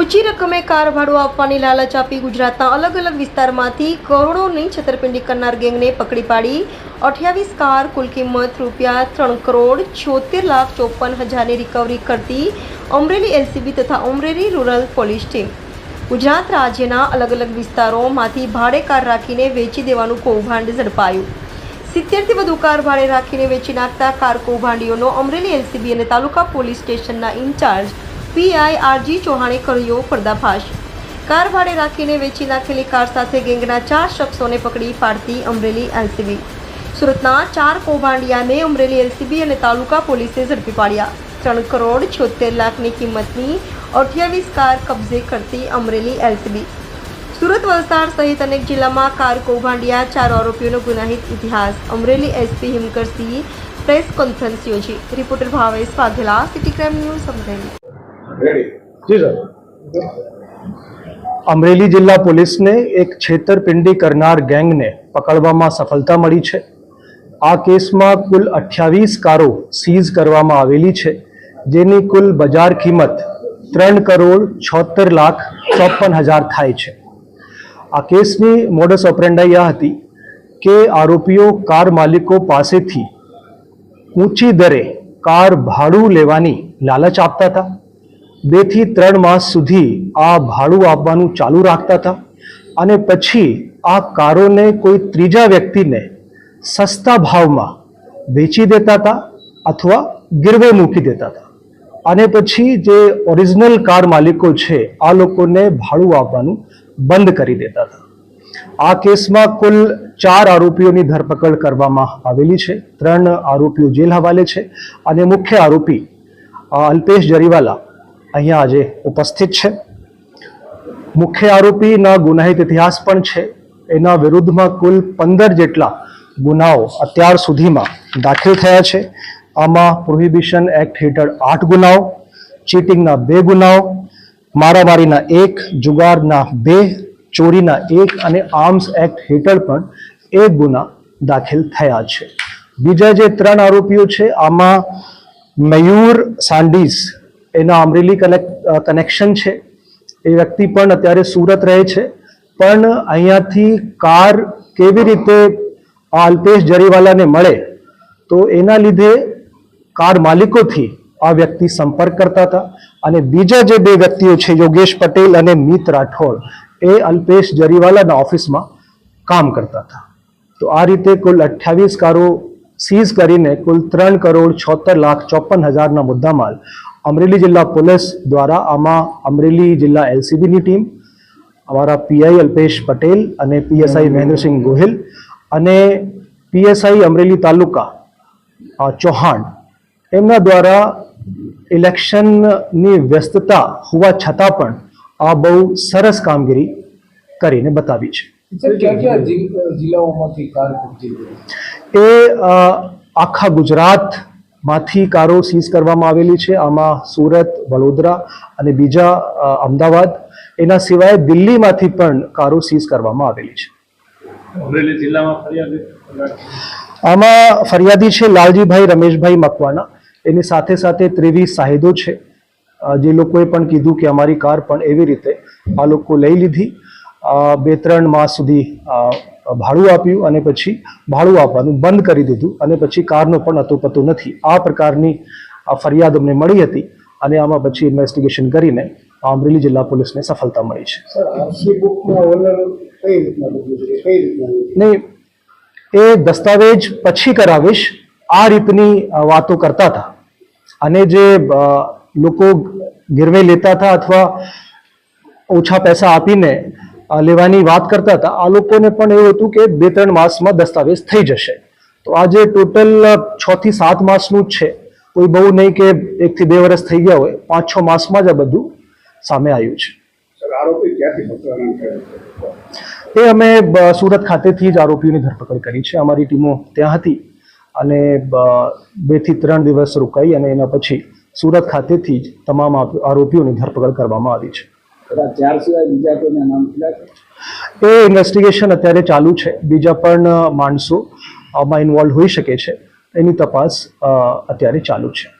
ઊંચી રકમે કાર ભાડું આપવાની લાલચ આપી ગુજરાતના અલગ અલગ વિસ્તારમાંથી કરોડોની છેતરપિંડી કરનાર ગેંગને પકડી પાડી. અઠ્યાવીસ કાર કુલ કિંમત રૂપિયા ત્રણ કરોડ છોતેર લાખ ચોપન હજારની રિકવરી કરતી અમરેલી એલસીબી તથા Amreli rural police team Gujarat રાજ્યના અલગ અલગ વિસ્તારોમાંથી ભાડે કાર રાખીને વેચી દેવાનું કૌભાંડ ઝડપાયું. સિત્તેરથી વધુ કાર ભાડે રાખીને વેચી નાખતા કાર કૌભાંડીઓનો અમરેલી એલસીબી અને તાલુકા પોલીસ સ્ટેશનના ઇન્ચાર્જ પીઆઈ આરજી ચૌહાણે કર્યો પર્દાફાશ. કાર ભાડે રાખીને વેચી નાખેલી કાર સાથે ગેંગના ચાર શખ્સોને પકડી પાડતી અમરેલી એલસીબી. સુરતના ચાર કૌભાંડિયાને અમરેલી એલસીબી અને તાલુકા પોલીસે ઝડપી પાડ્યા. ત્રણ કરોડ છોતેર લાખની કિંમતની અઠ્યાવીસ કાર કબજે કરતી અમરેલી એલસીબી. સુરત વલસાડ સહિત અનેક જિલ્લામાં કાર કૌભાંડિયા ચાર આરોપીઓનો ગુનાહિત ઇતિહાસ. Amreli SP Himkarsinh press conference યોજી. Reporter Bhavesh Vaghela city crime news Amreli. Ji sir. Amreli જિલ્લા પોલીસને એક છેતરપિંડી કરનાર ગેંગને પકડવામાં સફળતા મળી છે. આ કેસમાં કુલ અઠ્યાવીસ કારો સીઝ કરવામાં આવેલી છે જેની કુલ બજાર કિંમત ત્રણ કરોડ છોતેર લાખ ચોપન હજાર થાય છે. આ કેસની મોડસ ઓપરેન્ડાઈ આ હતી કે આરોપીઓ કાર માલિકો પાસેથી ઊંચી દરે કાર ભાડું લેવાની લાલચ આપતા હતા. બેથી ત્રણ માસ સુધી આ ભાડું આપવાનું ચાલુ રાખતા હતા અને પછી આ કારોને કોઈ ત્રીજા વ્યક્તિને સસ્તા ભાવમાં વેચી દેતા હતા અથવા ગીરવે મૂકી દેતા હતા. અને પછી જે ઓરિજિનલ કાર માલિકો છે, આ લોકોને ભાડું આપવાનું બંધ કરી દેતા હતા. આ કેસમાં કુલ ચાર આરોપીઓની ધરપકડ કરવામાં આવેલી છે. ત્રણ આરોપીઓ જેલ હવાલે છે અને મુખ્ય આરોપી અલ્પેશ જરીવાલા અહીંયા આજે ઉપસ્થિત છે. મુખ્ય આરોપીના ગુનાહિત ઇતિહાસ પણ છે. એના વિરુદ્ધમાં કુલ પંદર જેટલા ગુનાઓ અત્યાર સુધીમાં દાખલ થયા છે. આમાં પ્રોહિબિશન એક્ટ હેઠળ આઠ ગુનાઓ, ચીટિંગના બે ગુનાઓ મારામારીના એક, જુગારના બે, ચોરીના એક અને આર્મ્સ એક્ટ હેઠળ પણ એક ગુના દાખલ થયા છે. બીજા જે ત્રણ આરોપીઓ છે, આમાં મયુર સાંડીસ, એના અમરેલી કનેક્શન છે. એ વ્યક્તિ પણ અત્યારે સુરત રહે છે. પણ અહીંયાથી કાર કેવી રીતે અલ્પેશ જરીવાલાને મળે, તો એના લીધે કાર માલિકોથી આ વ્યક્તિ સંપર્ક કરતા હતા અને બીજા જે બે વ્યક્તિઓ છે, યોગેશ પટેલ અને મિત રાઠોડ, એ અલ્પેશ જરીવાલાના ઓફિસમાં કામ કરતા હતા. તો આ રીતે કુલ અઠ્યાવીસ કારો સીઝ કરીને કુલ ત્રણ કરોડ છોતેર લાખ ચોપન હજારના મુદ્દામાલ અમરેલી જિલ્લા પોલીસ દ્વારા આમાં અમરેલી જિલ્લા એલસીબીની ટીમ, અમારા પીઆઈ અલ્પેશ પટેલ અને પીએસઆઈ મહેન્દ્રસિંહ ગોહિલ અને પીએસઆઈ અમરેલી તાલુકા ચૌહાણ, એમના દ્વારા ઇલેક્શનની વ્યસ્તતા હોવા છતાં પણ આ બહુ સરસ કામગીરી કરીને બતાવી છે? એ આખા ગુજરાતમાંથી કારો સીઝ કરવામાં આવેલી છે. આમાં સુરત વડોદરા અને બીજા અમદાવાદ એના સિવાય દિલ્હીમાંથી પણ કારો સીઝ કરવામાં આવેલી છે. અમરેલી જિલ્લામાં ફરિયાદ? આમાં ફરિયાદી છે લાલજીભાઈ રમેશભાઈ મકવાણા. એની સાથે સાથે ત્રેવીસ શાહિદો છે. જે લોકોએ પણ કીધું કે અમારી કાર પણ એવી રીતે આ લોકો લઈ લીધી. બે ત્રણ માસ સુધી ભાડું આપ્યું અને પછી ભાડું આપવાનું બંધ કરી દીધું અને પછી કારનો પણ અતોપતો નથી. આ પ્રકારની ફરિયાદ અમને મળી હતી અને આમાં પછી ઇન્વેસ્ટિગેશન કરીને અમરેલી જિલ્લા પોલીસને સફળતા મળી છે? નહીં એ દસ્તાવેજ પછી કરાવીશ. આ રીતની વાતો કરતા હતા. અને જે લોકો ગીરવે લેતા હતા અથવા ઓછા પૈસા આપીને લેવાની વાત કરતા હતા આ લોકોને પણ એવું હતું કે બે ત્રણ માસમાં દસ્તાવેજ થઈ જશે. તો આજે ટોટલ છ થી સાત માસનું જ છે. કોઈ બહુ નહીં કે એકથી બે વર્ષ થઈ ગયા હોય. પાંચ છ માસમાં જ આ બધું સામે આવ્યું છે. એ અમે સુરત ખાતેથી જ આરોપીઓની ધરપકડ કરી છે. અમારી ટીમો ત્યાં હતી. અને બેથી બેથી ત્રણ દિવસ રોકાઈ અને એના પછી સુરત ખાતેથી જ તમામ આરોપીઓની ધરપકડ કરવામાં આવી છે. એ ઇન્વેસ્ટિગેશન અત્યારે ચાલુ છે. બીજા પણ માણસો આમાં ઇન્વોલ્વ હોઈ શકે છે. એની તપાસ અત્યારે ચાલુ છે.